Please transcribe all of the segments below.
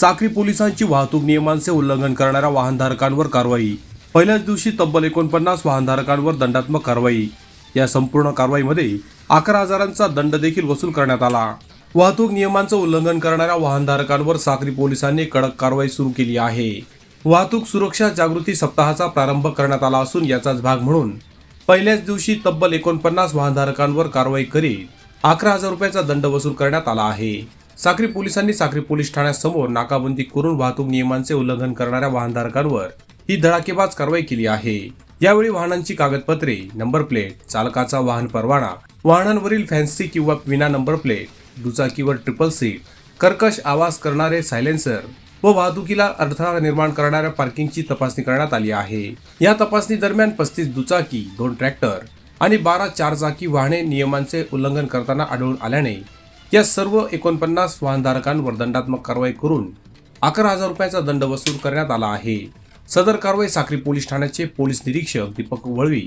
साक्री पोलिसांची वाहतूक नियमांचे उल्लंघन करणाऱ्या वाहनधारकांवर कारवाई. पहिल्याच दिवशी तब्बल एकोणपन्नास वाहनधारकांवर दंडात्मक कारवाई. या संपूर्ण कारवाईमध्ये अकरा हजारांचा दंड देखील वसूल करण्यात आला. वाहतूक नियमांचं उल्लंघन करणाऱ्या वाहनधारकांवर साक्री पोलिसांनी कडक कारवाई सुरू केली आहे. वाहतूक सुरक्षा जागृती सप्ताहाचा प्रारंभ करण्यात आला असून याचाच भाग म्हणून पहिल्याच दिवशी तब्बल एकोणपन्नास वाहनधारकांवर कारवाई करीत अकरा हजार रुपयाचा दंड वसूल करण्यात आला आहे. साक्री पोलिसांनी साक्री पोलीस ठाण्यासमोर नाकाबंदी करून वाहतूक नियमांचे उल्लंघन करणाऱ्या वाहनधारकांवर ही धडाकेबाज कारवाई केली आहे. यावेळी वाहनांची कागदपत्रे नंबर प्लेट चालकाचा वाहन परवाना वाहनांवरील फॅन्सी किंवा विना नंबर प्लेट दुचाकीवर ट्रिपल सीट कर्कश आवाज करणारे सायलेन्सर व वाहतुकीला अडथळा निर्माण करणाऱ्या पार्किंगची तपासणी करण्यात आली आहे. या तपासणी दरम्यान पस्तीस दुचाकी दोन ट्रॅक्टर आणि बारा चारचाकी वाहने नियमांचे उल्लंघन करताना आढळून आल्याने या सर्व एकोणपन्नास वाहनधारकांवर दंडात्मक कारवाई करून अकरा हजार रुपयाचा दंड वसूल करण्यात आला आहे. सदर कारवाई साक्री पोलीस ठाण्याचे पोलीस निरीक्षक दीपक वळवी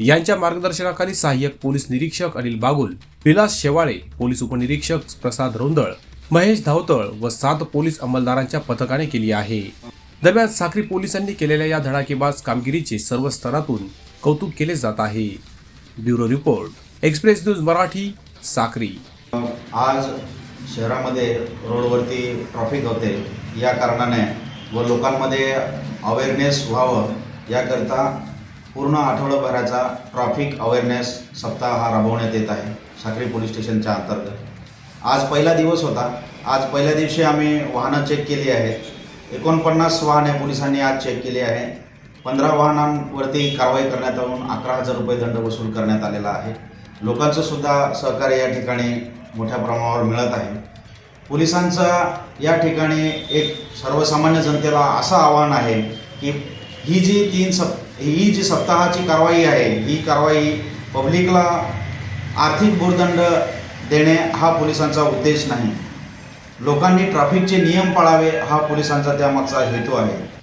यांच्या मार्गदर्शनाखाली सहाय्यक पोलीस निरीक्षक अनिल बागुल विलास शेवाळे पोलीस उपनिरीक्षक प्रसाद रोंदळ महेश धावतळ व सात पोलीस अंमलदारांच्या पथकाने केली आहे. दरम्यान साक्री पोलिसांनी केलेल्या या धडाकेबाज कामगिरीचे सर्व स्तरातून कौतुक केले जात आहे. Bureau report express news Marathi Sakri. आज शहरामध्ये रोडवरती ट्रॉफिक होते या कारणाने व लोकांमध्ये अवेअरनेस व्हावं याकरिता पूर्ण आठवडाभराचा ट्रॉफिक अवेअरनेस सप्ताह हा राबवण्यात येत आहे साखरी पोलीस स्टेशनच्या अंतर्गत. आज पहिला दिवस होता. आज पहिल्या दिवशी आम्ही वाहनं चेक केली आहेत. एकोणपन्नास वाहने पोलिसांनी आज चेक केली आहे. पंधरा वाहनांवरती कारवाई करण्यात येऊन अकरा हजार रुपये दंड वसूल करण्यात आलेला आहे. लोकांचं सुद्धा सहकार्य या ठिकाणी मोठ्या प्रमाणावर मिळत आहे. पोलिसांचा या ठिकाणी एक सर्वसामान्य जनतेला असं आव्हान आहे की ही जी तीन सप ही जी सप्ताहाची कारवाई आहे ही कारवाई पब्लिकला आर्थिक भूर्दंड देणे हा पोलिसांचा उद्देश नाही. लोकांनी ट्रॅफिकचे नियम पाळावे हा पोलिसांचा त्यामागचा हेतू आहे.